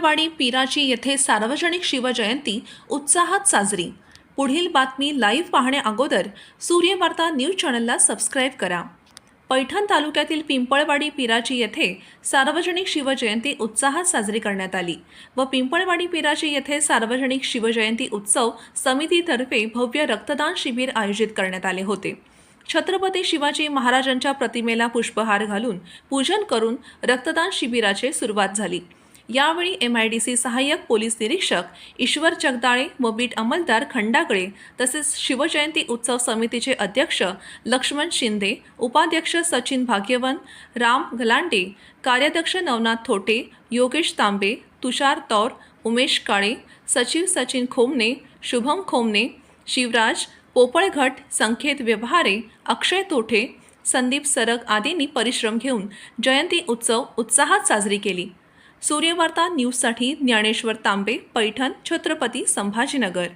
पिंपळवाडी पिराची येथे सार्वजनिक शिवजयंती उत्साहात साजरी. पुढील बातमी लाईव्ह पाहण्याअगोदर सूर्यवार्ता न्यूज चॅनलला सबस्क्राईब करा. पैठण तालुक्यातील पिंपळवाडी पिराची येथे सार्वजनिक शिवजयंती उत्साहात साजरी करण्यात आली व पिंपळवाडी पिराची येथे सार्वजनिक शिवजयंती उत्सव समितीतर्फे भव्य रक्तदान शिबिर आयोजित करण्यात आले होते. छत्रपती शिवाजी महाराजांच्या प्रतिमेला पुष्पहार घालून पूजन करून रक्तदान शिबिराची सुरुवात झाली. यावेळी एम आय डी सी सहाय्यक पोलीस निरीक्षक ईश्वर जगदाळे व बीट अंमलदार खंडागळे तसेच शिवजयंती उत्सव समितीचे अध्यक्ष लक्ष्मण शिंदे उपाध्यक्ष सचिन भाग्यवन राम गलांडे कार्याध्यक्ष नवनाथ थोटे योगेश तांबे तुषार तौर उमेश काळे सचिव सचिन खोमने शुभम खोमने शिवराज पोपळघट संकेत व्यवहारे अक्षय तोठे संदीप सरग आदींनी परिश्रम घेऊन जयंती उत्सव उत्साहात साजरी केली. सूर्यवार्ता न्यूजसाठी ज्ञानेश्वर तांबे पैठण छत्रपती संभाजीनगर.